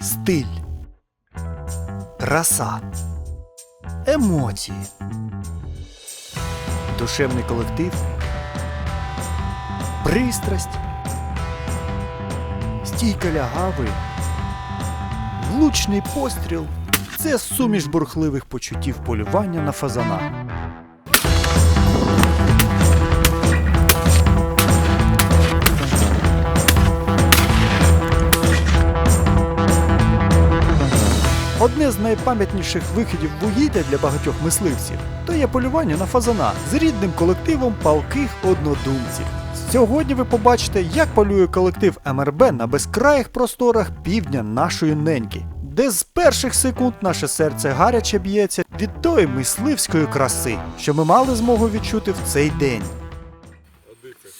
стиль, краса, емоції, душевний колектив, пристрасть, стійка лягави, влучний постріл це суміш бурхливих почуттів полювання на фазана. Одне з найпам'ятніших виходів вугілля для багатьох мисливців то є полювання на фазана з рідним колективом палких однодумців. Сьогодні ви побачите, як полює колектив МРБ на безкраїх просторах півдня нашої неньки, де з перших секунд наше серце гаряче б'ється від тої мисливської краси, що ми мали змогу відчути в цей день.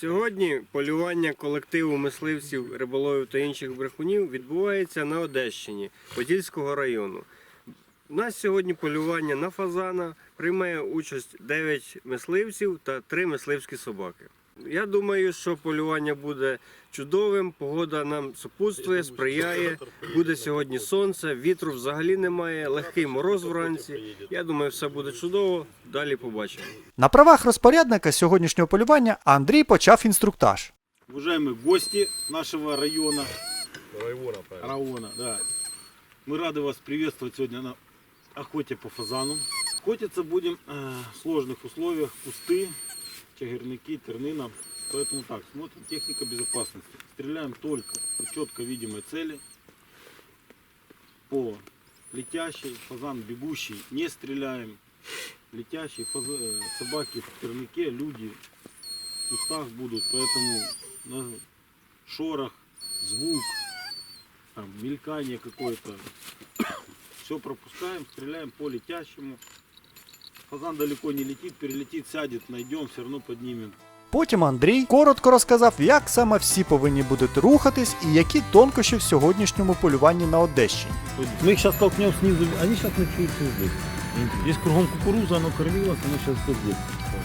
Сьогодні полювання колективу мисливців, риболовів та інших брехунів відбувається на Одещині Подільського району. У нас сьогодні полювання на фазана приймає участь 9 мисливців та 3 мисливські собаки. Я думаю, що полювання буде чудовим, погода нам супутствує, сприяє. Буде сьогодні сонце, вітру взагалі немає, легкий мороз вранці. Я думаю, все буде чудово. Далі побачимо. На правах розпорядника сьогоднішнього полювання Андрій почав інструктаж. Уважаемые гости нашего района. Района. да. Мы рады вас приветствовать сегодня на охоте по фазану. Охотиться будем э, в сложных условиях. Кусты, чагирники, тернина. Поэтому так, смотрим техника безопасности. Стреляем только по четко видимой цели. По летящей, фазан бегущий, не стреляем. Летящий, фаз- э, собаки в тернике, люди в кустах будут, поэтому на шорох, звук, там, мелькание какое-то, все пропускаем, стреляем по летящему. Фазан далеко не летит, перелетит, сядет, найдем, все равно поднимем. Потім Андрій коротко розказав, як саме всі повинні будуть рухатись і які тонкощі в сьогоднішньому полюванні на Одещині. Мы их сейчас толкнем снизу, они сейчас ночуются здесь. Здесь кругом кукуруза, оно кормилось, оно сейчас все здесь.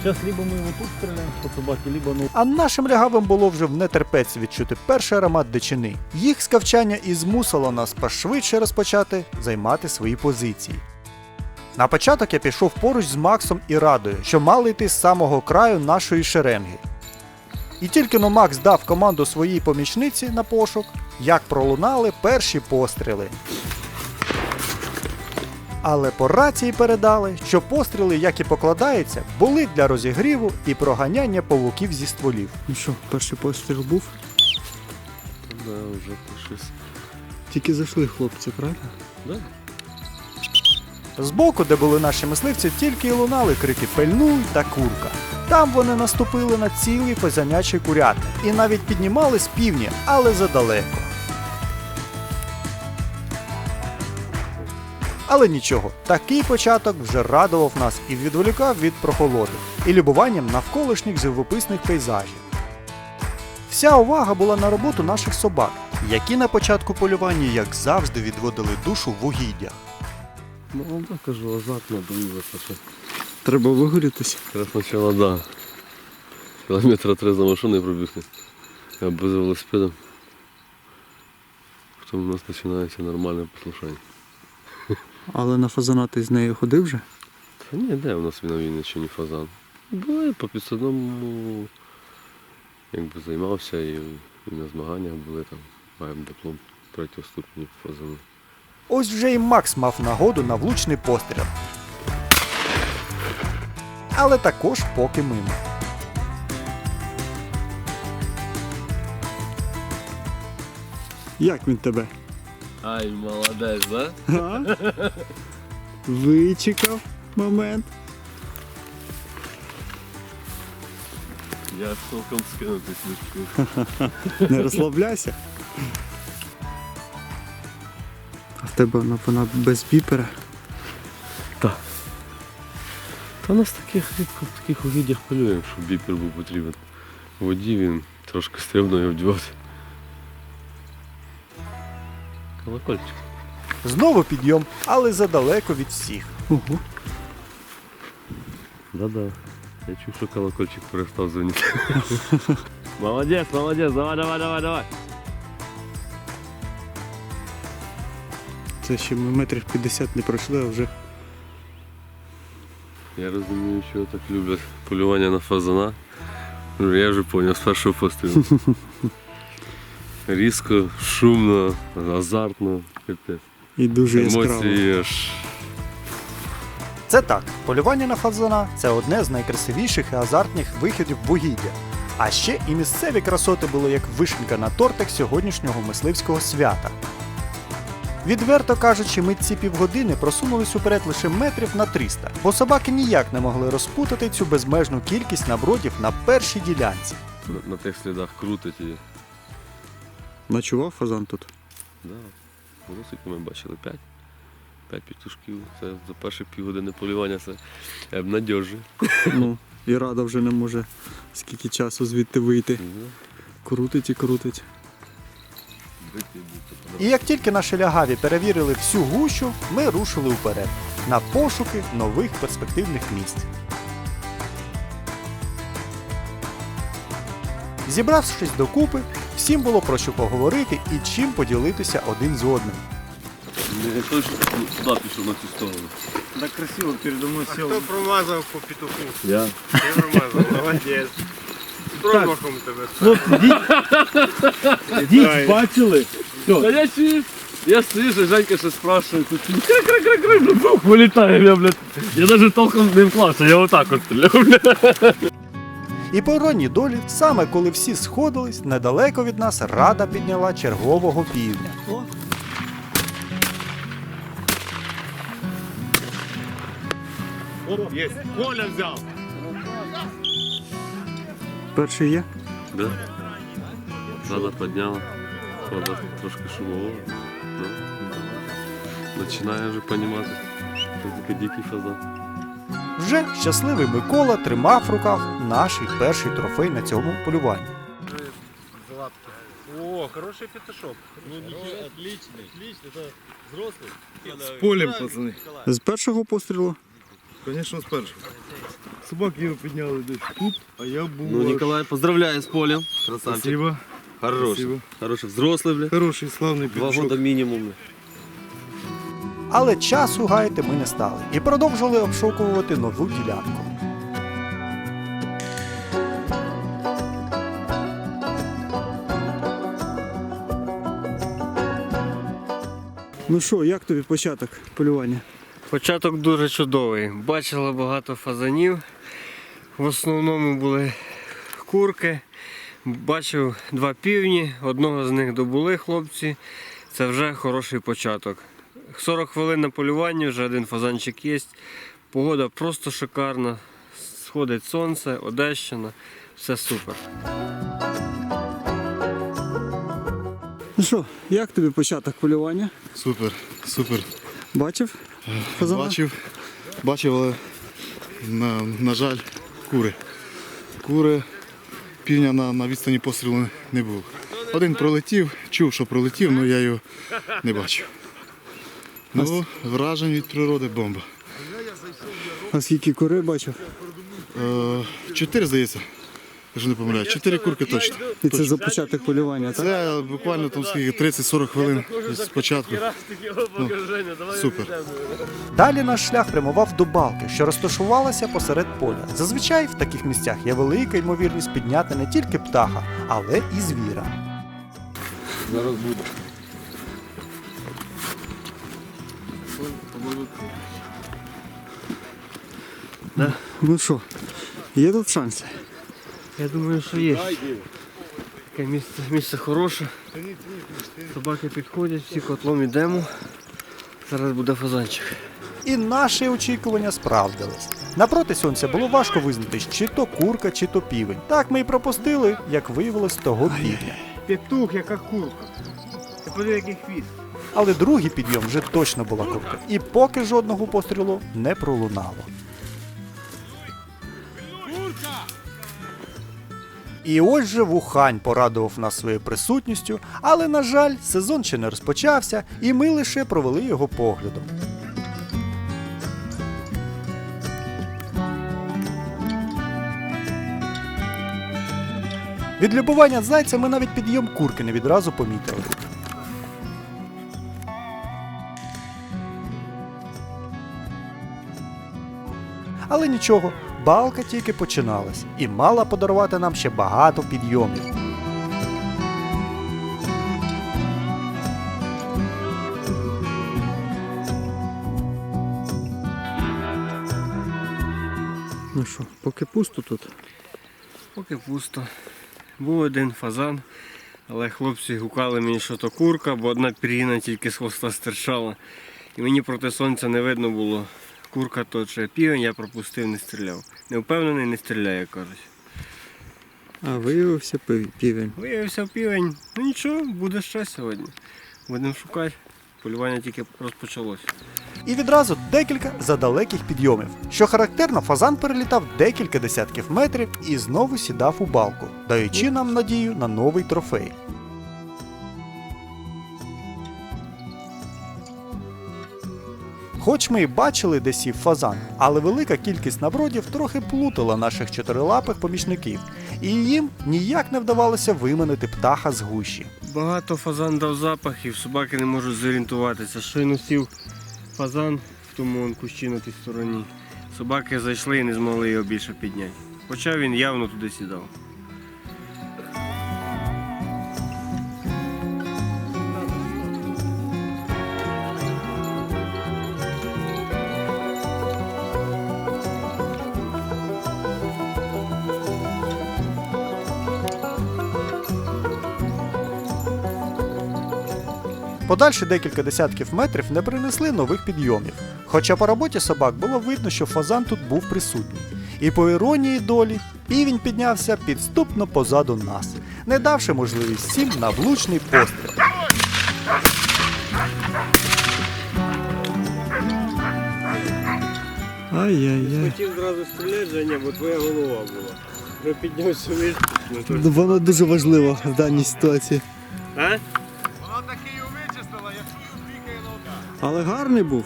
Сейчас либо мы его тут стреляем по собаке, либо ну А нашим лягавим було вже в нетерпець відчути перший аромат дичини. Їх скавчання і змусило нас пошвидше розпочати займати свої позиції. На початок я пішов поруч з Максом і Радою, що мали йти з самого краю нашої шеренги. І тільки но Макс дав команду своїй помічниці на пошук, як пролунали перші постріли. Але по рації передали, що постріли, як і покладається, були для розігріву і проганяння павуків зі стволів. Ну що, перший постріл був? Да, уже щось. Тільки зайшли хлопці, правильно? Да. Збоку, де були наші мисливці, тільки й лунали крики пельнуй та курка. Там вони наступили на цілий позянячий курятник і навіть піднімали з півні, але задалеко. Але нічого, такий початок вже радував нас і відволікав від прохолоди, і любуванням навколишніх живописних пейзажів. Вся увага була на роботу наших собак, які на початку полювання, як завжди, відводили душу в угіддях. Ну, так кажу, азартно дивитися. що Треба вигорітися. Треба спочатку, да. Кілометра три за машиною пробігти. Або за велосипедом. Потім у нас починається нормальне послушання. Але на фазана ти з нею ходив вже? Та ні, де у нас він на війні ще не фазан. Були по підсадному, якби займався і, і на змаганнях були там. Маємо диплом третього ступеня фазану. Ось вже і Макс мав нагоду на влучний постріл. Але також поки мимо. Як він тебе? Ай, молодець, да? А? Вичекав момент. Я толком скинутись не встиг. Не розслабляйся. Тебе вона, вона без біпера. Та у нас таких рідко в таких угіддях полюємо, щоб біпер був потрібен. У воді він трошки стрімно його вдівати. Колокольчик. Знову підйом, але задалеко від всіх. Ого. Да-да. Я чув, що колокольчик перестав дзвонити. молодець, молодець, давай, давай, давай, давай. Це ще ми метрів 50 не пройшли, а вже Я розумію, що так люблять полювання на фазана. Я вже зрозумів з першого пострілу. Різко, шумно, азартно, капець. і дуже яскраво. Емоції аж. Це так, полювання на фазана це одне з найкрасивіших і азартних виходів вугілля. А ще і місцеві красоти були як вишенька на тортик сьогоднішнього мисливського свята. Відверто кажучи, ми ці півгодини просунулись уперед лише метрів на 300, бо собаки ніяк не могли розпутати цю безмежну кількість набродів на першій ділянці. На, на тих слідах крутить і. Ночував фазан тут. Да. Скільки ми бачили? П'ять. П'ять петушків. Це за перші півгодини полювання це обнадьожує. Ну, і рада вже не може скільки часу звідти вийти. Ну, Крутить і крутить. І як тільки наші лягаві перевірили всю гущу, ми рушили вперед на пошуки нових перспективних місць. Зібравшись докупи, всім було про що поговорити і чим поділитися один з одним. Не той, що туди пішов на цю сторону. Так красиво передо мной сел. Хто промазав по петуху? Я. Ти промазав, молодець. Промахом тебе. Хлопці, діть, діть бачили? Та я чую. Я слышу, Женька ще спрашиває, тут кра-кра-кра-кра, ну бух, вилітає, я, блядь. Я навіть толком не вклався, я отак от стріляв, блядь. І по іронії долі, саме коли всі сходились, недалеко від нас рада підняла чергового півня. Есть. Коля взял. Перший є? Да. Рада підняла. Правда, трошки шумово. Ну, Починає вже розуміти, що таке дикий фазан. Вже щасливий Микола тримав в руках наш перший трофей на цьому полюванні. О, хороший петушок. Ну, отличный. Отличный, это взрослый. З полем, пацани. З першого пострілу? Звісно, з першого. Собаки його підняли десь тут, а я був. Ну, аж- Николай, поздравляю с полем. Красавчик. Спасибо. Хороший. Спасибо. Хороший. Взрослый, бля. Хороший, славний Два петушок. года минимум. бля. Але часу гаяти ми не стали і продовжили обшукувати нову ділянку. Ну що, як тобі початок полювання? Початок дуже чудовий. Бачила багато фазанів. В основному були курки. Бачив два півні, одного з них добули хлопці. Це вже хороший початок. 40 хвилин на полюванні, вже один фазанчик є. Погода просто шикарна. Сходить сонце, Одещина. Все супер. Ну що, як тобі початок полювання? Супер, супер. Бачив? Фазана? Бачив, бачив, але на, на жаль, кури. Кури півня на, на відстані пострілу не було. Один пролетів, чув, що пролетів, але я його не бачив. Ну, вражень від природи бомба. А скільки кури бачив? Е, чотири, здається, якщо не помиляю. Чотири курки точно. І це за початок полювання, так? Це буквально там скільки 30-40 хвилин спочатку. Ну, супер. Далі наш шлях прямував до балки, що розташувалася посеред поля. Зазвичай в таких місцях є велика ймовірність підняти не тільки птаха, але і звіра. Зараз буде. Ну що, є тут шанси? Я думаю, що є. Таке місце, місце хороше. Собаки підходять, всі котлом йдемо. Зараз буде фазанчик. І наші очікування справдились. Напроти сонця було важко визнати, чи то курка, чи то півень. Так ми й пропустили, як виявилось, того півня. Петух, яка курка. Ти подиви, який хвіст. Але другий підйом вже точно була курка. І поки жодного пострілу не пролунало. І ось же Вухань порадував нас своєю присутністю, але, на жаль, сезон ще не розпочався, і ми лише провели його поглядом. Від любування зайця ми навіть підйом курки не відразу помітили. Але нічого, балка тільки починалась і мала подарувати нам ще багато підйомів. Ну що, поки пусто тут. Поки пусто. Був один фазан, але хлопці гукали мені, що то курка, бо одна пір'їна тільки з хвоста стирчала. І мені проти сонця не видно було. Курка то чи півень, я пропустив, не стріляв. Не впевнений, не стріляє, кажуть. А виявився півень. Виявився півень. Ну нічого, буде ще сьогодні. Будемо шукати. Полювання тільки розпочалось. І відразу декілька задалеких підйомів. Що характерно, фазан перелітав декілька десятків метрів і знову сідав у балку, даючи нам надію на новий трофей. Хоч ми і бачили, де сів фазан, але велика кількість набродів трохи плутала наших чотирилапих помічників, і їм ніяк не вдавалося виманити птаха з гущі. Багато фазан дав запахів, собаки не можуть зорієнтуватися. Щойно сів фазан в тому кущі на тій стороні. Собаки зайшли і не змогли його більше підняти. Хоча він явно туди сідав. Подальші декілька десятків метрів не принесли нових підйомів. Хоча по роботі собак було видно, що фазан тут був присутній. І по іронії долі, півень піднявся підступно позаду нас, не давши можливість всім на влучний постріл. Ай-яй-яй. Хотів зразу стріляти, Женя, бо твоя голова була. Вже піднявся. Ну, Воно дуже важливо в даній ситуації. А? Але гарний був.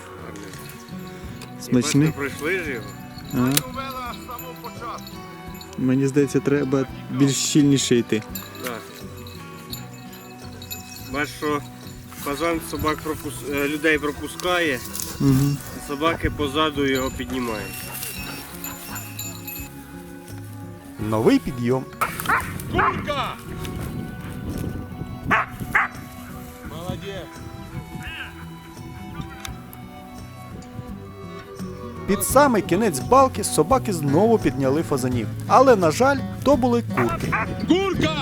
Смачний. Бачите, пройшли ж його. А. Мені здається, треба більш щільніше йти. Так. Бачиш, що фазан собак пропус... е, людей пропускає, Угу. а собаки позаду його піднімають. Новий підйом. Під самий кінець балки собаки знову підняли фазанів. Але, на жаль, то були курки. Курка!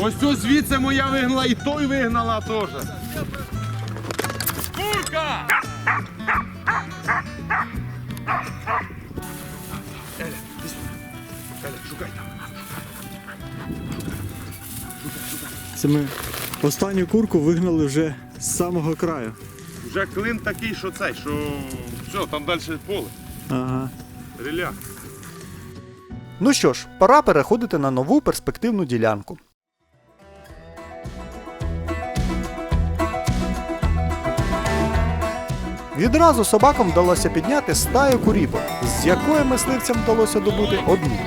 Ось тут звідси моя вигнала і той вигнала теж. Курка! Це ми останню курку вигнали вже з самого краю. Вже клин такий, що цей, що все, там далі поле. Ага. Реля. Ну що ж, пора переходити на нову перспективну ділянку. Відразу собакам вдалося підняти стаю куріпок, з якої мисливцям вдалося добути одну.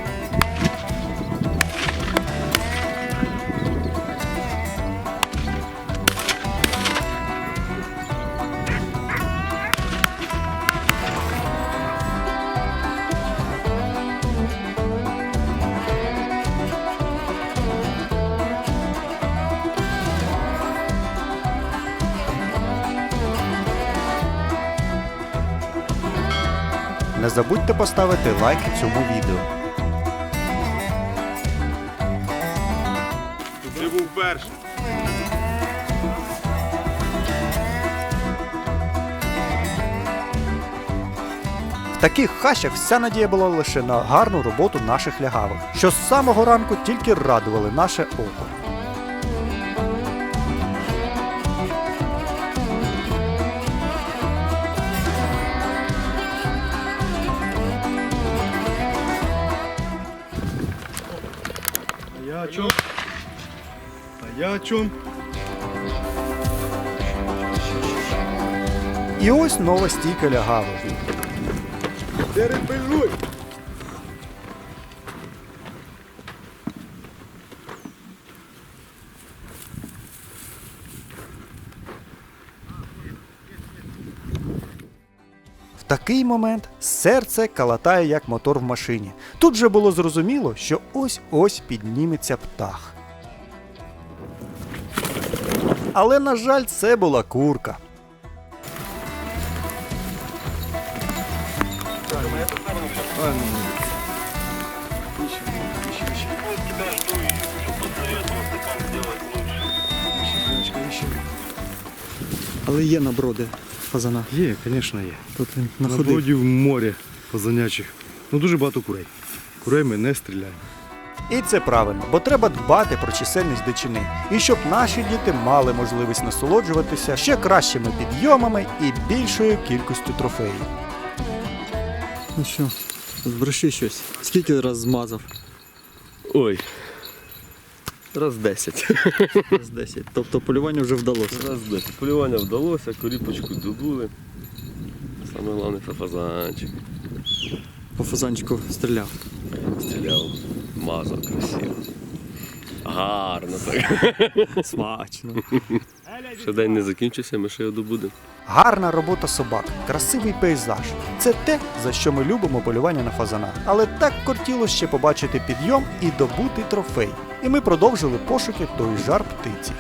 Не забудьте поставити лайк цьому відео. Ти був перший. В таких хащах вся надія була лише на гарну роботу наших лягавих, що з самого ранку тільки радували наше око. Я о чому? І ось нова стійка лягавих. такий момент серце калатає як мотор в машині. Тут же було зрозуміло, що ось-ось підніметься птах. Але, на жаль, це була курка. Але є наброди фазана. Є, звісно, є. Тут він На находив. броді в морі позанячих. Ну дуже багато курей. Курей ми не стріляємо. І це правильно, бо треба дбати про чисельність дичини. І щоб наші діти мали можливість насолоджуватися ще кращими підйомами і більшою кількістю трофеїв. Ну що, зброши щось. Скільки раз змазав? Ой. Раз 10. Раз 10. Тобто полювання вже вдалося. Раз 10. Полювання вдалося, коріпочку добули. Саме головне це фазанчик. По фазанчику стріляв. Стріляв, мазав красиво. Гарно так. Смачно. Ще день не закінчився, ми ще його добудемо. Гарна робота собак, красивий пейзаж. Це те, за що ми любимо полювання на фазана. Але так кортіло ще побачити підйом і добути трофей. І ми продовжили пошуки той жар птиці.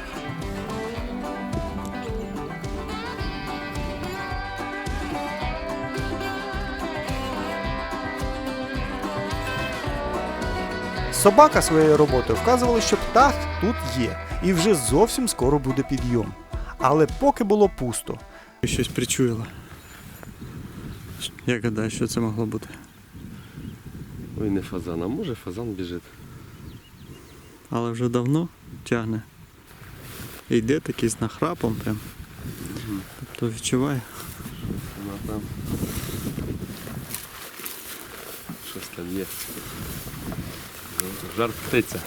Собака своєю роботою вказувала, що птах тут є, і вже зовсім скоро буде підйом. Але поки було пусто, Щось причуяло. Як гадаєш, що це могло бути? Ой, не фазан, а може фазан біжить. Але вже давно тягне. І Йде такий з нахрапом прям. Тобто відчуває. Вона там. Щось там є. Жар птиця.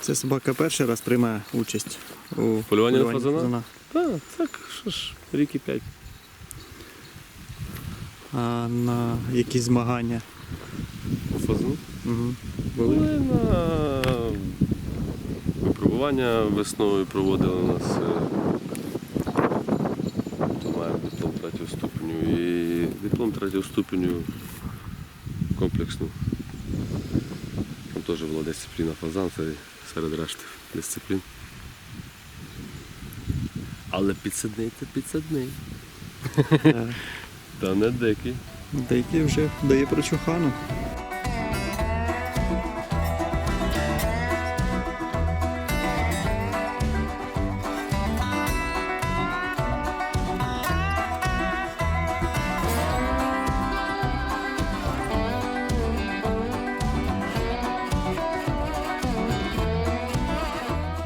Це собака перший раз приймає участь у Полюванні на фазана? Так, так, що ж, рік і п'ять. А на якісь змагання. По фазану. Угу. Були на випробування весною проводили у нас е, маємо диплом третього ступеню і диплом третього ступеню комплексну. Там теж була дисципліна фазан серед решти дисциплін. Але підсадний це підсадний. Та не дикий. Деякі вже дає прочухану.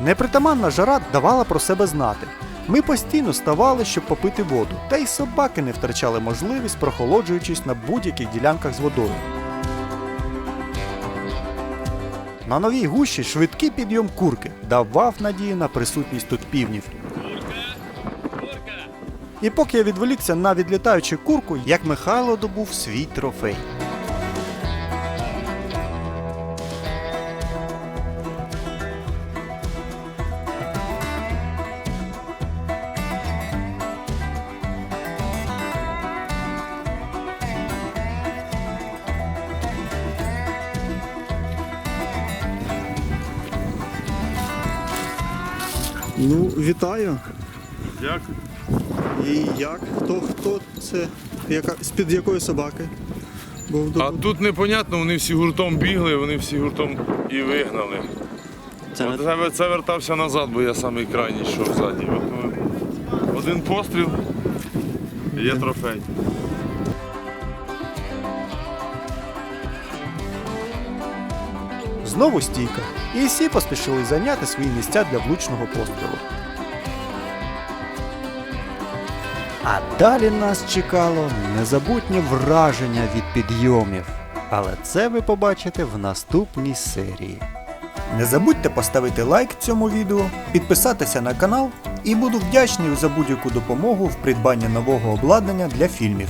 Непритаманна жара давала про себе знати. Ми постійно ставали, щоб попити воду, та й собаки не втрачали можливість, прохолоджуючись на будь-яких ділянках з водою. На новій гущі швидкий підйом курки давав надію на присутність тут півнів. І поки я відволікся на відлітаючу курку, як Михайло добув свій трофей. Ну, вітаю. Дякую. І як? Хто хто це? Яка, з-під якої собаки? Був А тут непонятно, вони всі гуртом бігли, вони всі гуртом і вигнали. Це От це, це вертався назад, бо я самий крайній йшов ззаді. От, ну, один постріл і є трофей. Знову стійка, і всі поспішили зайняти свої місця для влучного пострілу. А далі нас чекало незабутнє враження від підйомів. Але це ви побачите в наступній серії. Не забудьте поставити лайк цьому відео, підписатися на канал і буду вдячний за будь-яку допомогу в придбанні нового обладнання для фільмів.